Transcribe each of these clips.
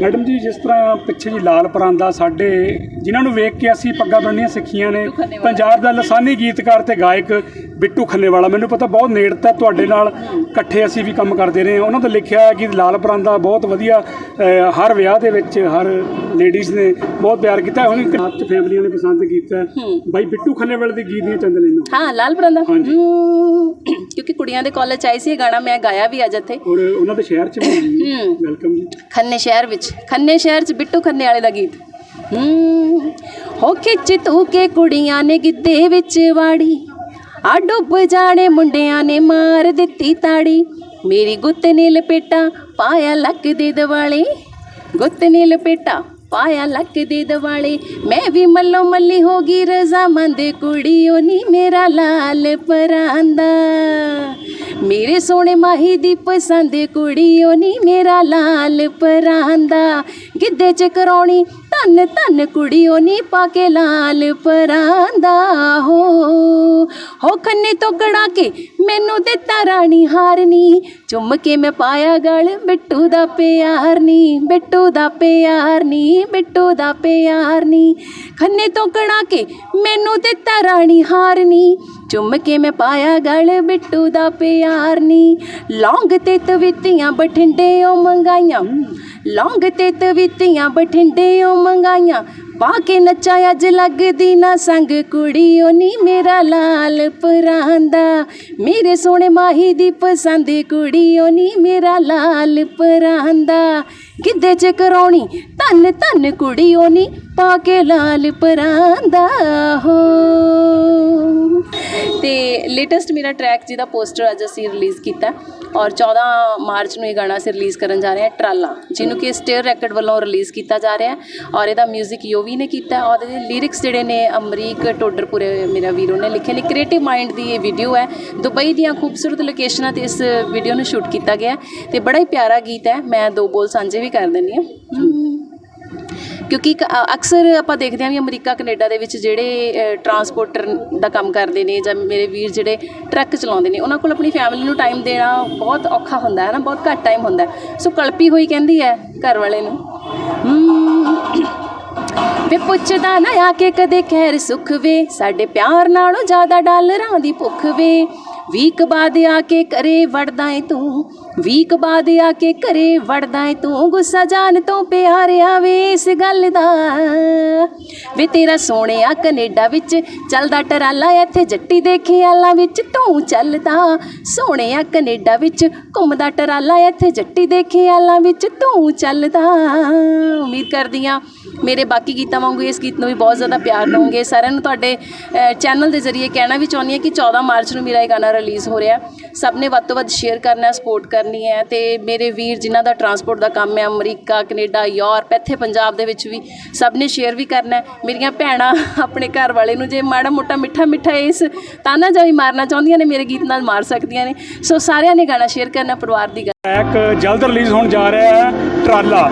Madam ਜੀ ਜਿਸ ਤਰ੍ਹਾਂ ਪਿੱਛੇ ਜੀ ਲਾਲ ਪਰਾਂਦਾ ਸਾਡੇ ਜਿਨ੍ਹਾਂ ਨੂੰ ਵੇਖ ਕੇ ਅਸੀਂ ਪੱਗਾਂ ਬੰਨ੍ਹਣੀਆਂ ਸਿੱਖੀਆਂ ਨੇ। ਪੰਜਾਬ ਦਾ ਲਸਾਨੀ ਗੀਤਕਾਰ ਤੇ ਗਾਇਕ ਬਿੱਟੂ ਖੰਨੇਵਾਲਾ। ਮੈਨੂੰ ਪਤਾ ਬਹੁਤ ਨੇੜਤਾ ਤੁਹਾਡੇ ਨਾਲ ਇਕੱਠੇ ਅਸੀਂ ਵੀ ਕੰਮ ਕਰਦੇ ਰਹੇ ਹਾਂ। ਉਹਨਾਂ ਦਾ ਲਿਖਿਆ ਹੈ ਕਿ ਲਾਲ ਪਰਾਂਦਾ ਬਹੁਤ ਵਧੀਆ ਹਰ ਵਿਆਹ ਦੇ ਵਿੱਚ ਹਰ ਲੇਡੀਜ਼ ਨੇ ਬਹੁਤ ਪਿਆਰ ਕੀਤਾ। ਹੁਣ ਚ ਫੈਮਲੀਆਂ ਨੇ ਪਸੰਦ ਕੀਤਾ। ਬਾਈ ਬਿੱਟੂ ਖੰਨੇਵਾਲੇ ਦੇ ਗੀਤ ਦੀਆਂ ਚੰਦ ਲੈਣਾ। ਹਾਂ ਲਾਲ ਪਰਾਂਦਾ। ਹਾਂਜੀ। ਕਿਉਂਕਿ ਕੁੜੀਆਂ ਦੇ ਕਾਲਜ ਆਈ ਸੀ ਇਹ ਗਾਣਾ ਮੈਂ ਗਾਇਆ ਵੀ ਅੱਜ ਇੱਥੇ। ਔਰ ਉਹਨਾਂ ਦੇ ਸ਼ਹਿਰ ਚ ਵੀ। ਵੈਲਕਮ ਜੀ। ਖੰਨੇ ਸ਼ਹਿਰ ਵਿੱਚ ਖੰਨੇ ਸ਼ਹਿਰ 'ਚ ਬਿੱਟੂ ਖੰਨੇ ਵਾਲੇ ਦਾ ਗੀਤ। ਹੂੰ। ਹੋ ਖਿੱਚ ਤੂੰ ਕੇ ਕੁੜੀਆਂ ਨੇ ਗਿੱਧੇ ਵਿੱਚ ਵਾੜੀ ਆ ਡੁੱਬ ਜਾਣੇ ਮੁੰਡਿਆਂ ਨੇ ਮਾਰ ਦਿੱਤੀ ਤਾੜੀ। ਮੇਰੀ ਗੁੱਤ ਨੇ ਲਪੇਟਾ ਪਾਇਆ ਲੱਕ ਦੇ ਦਿਵਾਲੇ ਗੁੱਤ ਨੇ ਲਪੇਟਾ ਪਾਇਆ ਲੱਕ ਦੇ ਦਿਵਾਲੇ ਮੈਂ ਵੀ ਮੱਲੋ ਮੱਲੀ ਹੋ ਗਈ ਰਜ਼ਾਮੰਦ ਕੁੜੀਓ ਨੀ ਮੇਰਾ ਲਾਲ ਪਰਾਂਦਾ ਮੇਰੇ ਸੋਹਣੇ ਮਾਹੀ ਦੀ ਪਸੰਦ ਕੁੜੀਓ ਨੀ ਮੇਰਾ ਲਾਲ ਪਰਾਂਦਾ ਗਿੱਧੇ ਚ ਕਰਾਉਣੀ ਧੰਨ ਧੰਨ ਕੁੜੀਓ ਨੀ ਪਾ ਕੇ ਲਾਲ ਪਰਾਂਦਾ ਹੋ। ਹੋ ਖੰਨੇ ਤੋਂ ਗੜਾ ਕੇ ਮੈਨੂੰ ਦਿੱਤਾ ਰਾਣੀ ਹਾਰਨੀ। ਚੁੰਮ ਕੇ ਮੈਂ ਪਾਇਆ ਗਲ, ਬਿੱਟੂ ਦਾ ਪਿਆਰ ਨੀ, ਬਿੱਟੂ ਦਾ ਪਿਆਰ ਨੀ, ਬਿੱਟੂ ਦਾ ਪਿਆਰ ਨੀ। ਖੰਨੇ ਤੋਂ ਗੜਾ ਕੇ ਮੈਨੂੰ ਦਿੱਤਾ ਰਾਣੀ ਹਾਰਨੀ। ਚੁੰਮ ਕੇ ਮੈਂ ਪਾਇਆ ਗਲ, ਬਿੱਟੂ ਦਾ ਪਿਆਰ ਨੀ। ਲੌਂਗ ਤੇ ਤਵਿੱਤੀਆਂ ਬਠਿੰਡਿਓਂ ਮੰਗਾਈਆਂ। ਲੌਂਗ ਤੇ ਤਵਿੱਤੀਆਂ ਬਠਿੰਡਿਓਂ ਮੰਗਾਈਆਂ। ਪਾ ਕੇ ਨੱਚਾ ਅੱਜ ਲੱਗਦੀ ਨਾ ਸੰਗ ਕੁੜੀਓ ਨੀ ਮੇਰਾ ਲਾਲ ਪਰਾਂਦਾ। ਮੇਰੇ ਸੋਹਣੇ ਮਾਹੀ ਦੀ ਪਸੰਦ ਕੁੜੀਓ ਨੀ ਮੇਰਾ ਲਾਲ ਪਰਾਂਦਾ। ਗਿੱਧੇ ਚ ਕਰਾਉਣੀ ਧੰਨ ਧੰਨ ਕੁੜੀਓ ਨੀ ਪਾ ਕੇ ਲਾਲ ਪਰਾਂਦਾ। ਹੋ ਲੇਟੈਸਟ ਮੇਰਾ ਟਰੈਕ ਜਿਹਦਾ ਪੋਸਟਰ ਅੱਜ ਅਸੀਂ ਰਿਲੀਜ਼ ਕੀਤਾ ਔਰ 14 ਮਾਰਚ ਨੂੰ ਇਹ ਗਾਣਾ ਅਸੀਂ ਰਿਲੀਜ਼ ਕਰਨ ਜਾ ਰਹੇ ਹਾਂ, ਟਰਾਲਾ, ਜਿਹਨੂੰ ਕਿ ਸਟੇਅਰ ਰੈਕਡ ਵੱਲੋਂ ਰਿਲੀਜ਼ ਕੀਤਾ ਜਾ ਰਿਹਾ ਔਰ ਇਹਦਾ 뮤직 ਯੋਵੀ ਨੇ ਕੀਤਾ ਔਰ ਇਹਦੇ ਲਿਰਿਕਸ ਜਿਹੜੇ ਨੇ ਅਮਰੀਕ ਟੋਡਰਪੁਰੇ ਮੇਰਾ ਵੀਰੋ ਨੇ ਲਿਖੇ ਨੇ। ਕ੍ਰੀਏਟਿਵ ਮਾਈਂਡ ਦੀ ਇਹ ਵੀਡੀਓ ਹੈ। ਦੁਬਈ ਦੀਆਂ ਖੂਬਸੂਰਤ ਲੋਕੇਸ਼ਨਾਂ ਤੇ ਇਸ ਵੀਡੀਓ ਨੂੰ ਸ਼ੂਟ ਕੀਤਾ ਗਿਆ ਹੈ ਤੇ ਬੜਾ ਹੀ ਪਿਆਰਾ ਗੀਤ ਹੈ। ਮੈਂ ਦੋ ਬੋਲ ਸਾਂਝੇ ਵੀ ਕਰ ਦਿੰਦੀ ਹਾਂ। ਕਿਉਂਕਿ ਇੱਕ, ਅਕਸਰ ਆਪਾਂ ਦੇਖਦੇ ਹਾਂ ਵੀ ਅਮਰੀਕਾ ਕੈਨੇਡਾ ਦੇ ਵਿੱਚ ਜਿਹੜੇ ਟਰਾਂਸਪੋਰਟਰ ਦਾ ਕੰਮ ਕਰਦੇ ਨੇ ਜਾਂ ਮੇਰੇ ਵੀਰ ਜਿਹੜੇ ਟਰੱਕ ਚਲਾਉਂਦੇ ਨੇ ਉਹਨਾਂ ਕੋਲ ਆਪਣੀ ਫੈਮਿਲੀ ਨੂੰ ਟਾਈਮ ਦੇਣਾ ਬਹੁਤ ਔਖਾ ਹੁੰਦਾ ਹੈ ਨਾ ਬਹੁਤ ਘੱਟ ਟਾਈਮ ਹੁੰਦਾ ਸੋ ਕਲਪੀ ਹੋਈ ਕਹਿੰਦੀ ਹੈ ਘਰ ਵਾਲੇ ਨੂੰ ਹਮ, ਵੇ ਪੁੱਛਦਾ ਨਾ ਆ ਕੇ ਕਦੇ ਖੈਰ ਸੁਖ ਵੇ ਸਾਡੇ ਪਿਆਰ ਨਾਲੋਂ ਜ਼ਿਆਦਾ ਡਾਲਰਾਂ ਦੀ ਭੁੱਖ ਵੇ ਵੀਕ ਬਾਅਦ ਆ ਕੇ ਕਰੇ ਵੜਦਾ ਏ ਤੂੰ ਵੀਕ ਬਾਅਦ ਆ ਕੇ ਘਰੇ ਵੜਦਾ ਏ ਤੂੰ ਗੁੱਸਾ ਜਾਣ ਤੋਂ ਪਿਆਰਿਆ ਵੇ ਇਸ ਗੱਲ ਦਾ। ਵੇ ਤੇਰਾ ਸੋਹਣਿਆ ਕੈਨੇਡਾ ਵਿੱਚ ਚੱਲਦਾ ਟਰਾਲਾ, ਇੱਥੇ ਜੱਟੀ ਦੇ ਖਿਆਲਾਂ ਵਿੱਚ ਤੂੰ ਚੱਲਦਾ। ਸੋਹਣਿਆ ਕੈਨੇਡਾ ਵਿੱਚ ਘੁੰਮਦਾ ਟਰਾਲਾ, ਇੱਥੇ ਜੱਟੀ ਦੇ ਖਿਆਲਾਂ ਵਿੱਚ ਤੂੰ ਚੱਲਦਾ। ਉਮੀਦ ਕਰਦੀ ਹਾਂ ਮੇਰੇ ਬਾਕੀ ਗੀਤਾਂ ਵਾਂਗੂ ਇਸ ਗੀਤ ਨੂੰ ਵੀ ਬਹੁਤ ਜ਼ਿਆਦਾ ਪਿਆਰ ਦਵੋਗੇ। ਸਾਰਿਆਂ ਨੂੰ ਤੁਹਾਡੇ ਚੈਨਲ ਦੇ ਜ਼ਰੀਏ ਕਹਿਣਾ ਵੀ ਚਾਹੁੰਦੀ ਹਾਂ ਕਿ 14 ਮਾਰਚ ਨੂੰ ਮੇਰਾ ਇਹ ਗਾਣਾ ਰਿਲੀਜ਼ ਹੋ ਰਿਹਾ। ਸਭ ਨੇ ਵੱਧ ਤੋਂ ਵੱਧ ਸ਼ੇਅਰ ਕਰਨਾ, ਸਪੋਰਟ ਕਰਨਾ। ਹੈ ਤੇ ਮੇਰੇ ਵੀਰ ਜਿਨ੍ਹਾਂ ਦਾ ਟਰਾਂਸਪੋਰਟ ਦਾ ਕੰਮ ਹੈ, ਅਮਰੀਕਾ, ਕੈਨੇਡਾ, ਯੂਰਪ, ਇੱਥੇ ਪੰਜਾਬ ਦੇ ਵਿੱਚ ਵੀ ਸਭ ਨੇ ਸ਼ੇਅਰ ਵੀ ਕਰਨਾ ਹੈ। ਮੇਰੀਆਂ ਭੈਣਾਂ ਆਪਣੇ ਘਰ ਵਾਲੇ ਨੂੰ ਜੇ ਮਾੜਾ ਮੋਟਾ ਮਿੱਠਾ ਮਿੱਠਾ ਇਸ ਤਾਨਾ ਜਾਈ ਮਾਰਨਾ ਚਾਹੁੰਦੀਆਂ ਨੇ, ਮੇਰੇ ਗੀਤ ਨਾਲ ਮਾਰ ਸਕਦੀਆਂ ਨੇ। ਸੋ ਸਾਰਿਆਂ ਨੇ ਗਾਣਾ ਸ਼ੇਅਰ ਕਰਨਾ, ਪਰਿਵਾਰ ਦੀ ਗੱਲ। ਟਰੈਕ ਜਲਦ ਰਿਲੀਜ਼ ਹੋਣ ਜਾ ਰਿਹਾ ਹੈ, ਟਰਾਲਾ।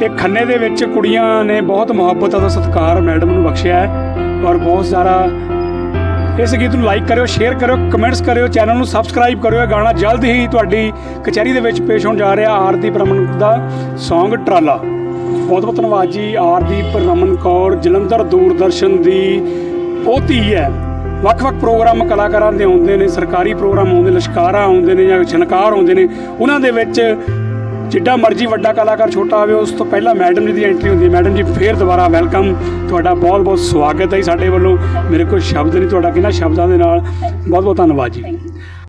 ਤੇ ਖੰਨੇ ਦੇ ਵਿੱਚ ਕੁੜੀਆਂ ਨੇ ਬਹੁਤ ਮੁਹੱਬਤ ਦਾ ਸਤਿਕਾਰ ਮੈਡਮ ਨੂੰ ਬਖਸ਼ਿਆ ਹੈ ਔਰ ਬਹੁਤ ਸਾਰਾ ਇਸ ਗੀਤ ਨੂੰ ਲਾਈਕ ਕਰਿਓ ਸ਼ੇਅਰ ਕਰਿਓ ਕਮੈਂਟਸ ਕਰਿਓ ਚੈਨਲ ਨੂੰ ਸਬਸਕ੍ਰਾਈਬ ਕਰਿਓ। ਇਹ ਗਾਣਾ ਜਲਦ ਹੀ ਤੁਹਾਡੀ ਕਚਹਿਰੀ ਦੇ ਵਿੱਚ ਪੇਸ਼ ਹੋਣ ਜਾ ਰਿਹਾ ਆਰਦੀਪ ਰਮਨ ਦਾ Song ਟਰਾਲਾ ਬਹੁਤ ਬਹੁਤ ਧੰਨਵਾਦ ਜੀ ਆਰਦੀਪ ਰਮਨ ਕੌਰ, ਜਲੰਧਰ ਦੂਰਦਰਸ਼ਨ ਦੀ। ਪੋਤੀ ਹੈ। ਵੱਖ-ਵੱਖ ਪ੍ਰੋਗਰਾਮ ਕਲਾਕਾਰਾਂ ਦੇ ਆਉਂਦੇ ਨੇ, ਸਰਕਾਰੀ ਪ੍ਰੋਗਰਾਮ ਆਉਂਦੇ ਲਸ਼ਕਾਰਾ ਆਉਂਦੇ ਨੇ ਜਾਂ ਛਨਕਾਰ ਆਉਂਦੇ ਨੇ। ਉਹਨਾਂ ਦੇ ਵਿੱਚ ਜਿੱਡਾ ਮਰਜ਼ੀ ਵੱਡਾ ਕਲਾਕਾਰ ਛੋਟਾ ਆਵੇ ਉਸ ਤੋਂ ਪਹਿਲਾਂ ਮੈਡਮ ਜੀ ਦੀ ਐਂਟਰੀ ਹੁੰਦੀ ਹੈ। ਮੈਡਮ ਜੀ, ਫੇਰ ਦੁਬਾਰਾ ਵੈਲਕਮ ਤੁਹਾਡਾ ਬਹੁਤ-ਬਹੁਤ ਸਵਾਗਤ ਹੈ ਜੀ ਸਾਡੇ ਵੱਲੋਂ। ਮੇਰੇ ਕੋਲ ਸ਼ਬਦ ਨਹੀਂ, ਤੁਹਾਡਾ ਕਿਹਨਾਂ ਸ਼ਬਦਾਂ ਦੇ ਨਾਲ। ਬਹੁਤ-ਬਹੁਤ ਧੰਨਵਾਦ ਜੀ।